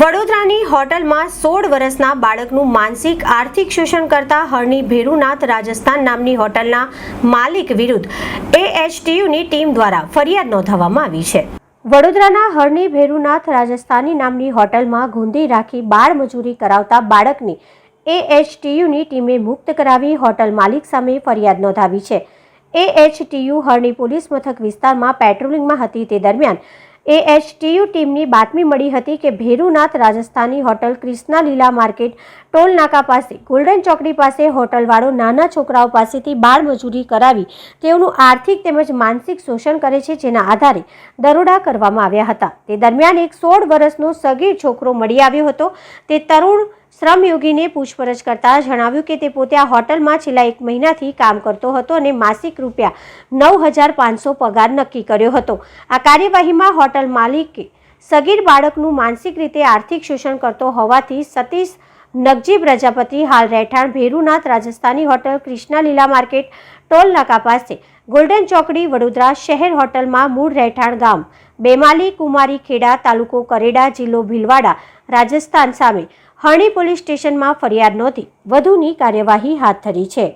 વડોદરાની હોટલમાં સોળ વર્ષના બાળકનું માનસિક આર્થિક શોષણ કરતા હરણી ભેરુનાથ રાજસ્થાન નામની હોટલના માલિક વિરુદ્ધ એએચટીયુની ટીમ દ્વારા ફરિયાદ નોંધાવવામાં આવી છે. વડોદરાના હરણી ભેરુનાથ રાજસ્થાની નામની હોટલમાં ગુંદી રાખી બાળ મજૂરી કરાવતા બાળકની એએચટીયુની ટીમે મુક્ત કરાવી હોટલ માલિક સામે ફરિયાદ નોંધાવી છે. એએચટીયુ હરણી પોલીસ મથક વિસ્તારમાં પેટ્રોલિંગમાં હતી તે દરમિયાન એએચટીયુ ટીમની બાતમી મળી હતી કે ભેરુનાથ રાજસ્થાની હોટલ ક્રિષ્ના લીલા માર્કેટ ટોલ નાકા પાસે, ગોલ્ડન ચોકડી પાસે હોટલવાળો નાના છોકરાઓ પાસેથી બાળ મજૂરી કરાવી તેઓનું આર્થિક તેમજ માનસિક શોષણ કરે છે જેના આધારે દરોડા કરવામાં આવ્યા હતા. તે દરમિયાન એક સોળ વર્ષનો સગીર છોકરો મળી આવ્યો હતો. તે તરુણ શ્રમયોગીને પૂછપરછ કરતા જણાવ્યું કે તે પોતે આ હોટલમાં છેલ્લા એક મહિનાથી કામ કરતો હતો અને માસિક રૂપિયા નવ હજાર પાંચસો પગાર નક્કી કર્યો હતો. આ કાર્યવાહીમાં હોટલ માલિકે સગીર બાળકનું માનસિક રીતે આર્થિક શોષણ કરતો હોવાથી સતીશ નગજી પ્રજાપતિ હાલ રહેઠાણ ભેરુનાથ રાજસ્થાની હોટલ ક્રિષ્ના લીલા માર્કેટ ટોલ નાકા પાસે. ગોલ્ડન ચોકડી વડોદરા શહેર હોટલમાં મૂળ રહેઠાણ ગામ બેમાલી કુમારી ખેડા તાલુકો કરેડા જિલ્લો ભીલવાડા, રાજસ્થાન સામે હરણી પોલીસ સ્ટેશનમાં ફરિયાદ નોંધી વધુની કાર્યવાહી હાથ ધરી છે.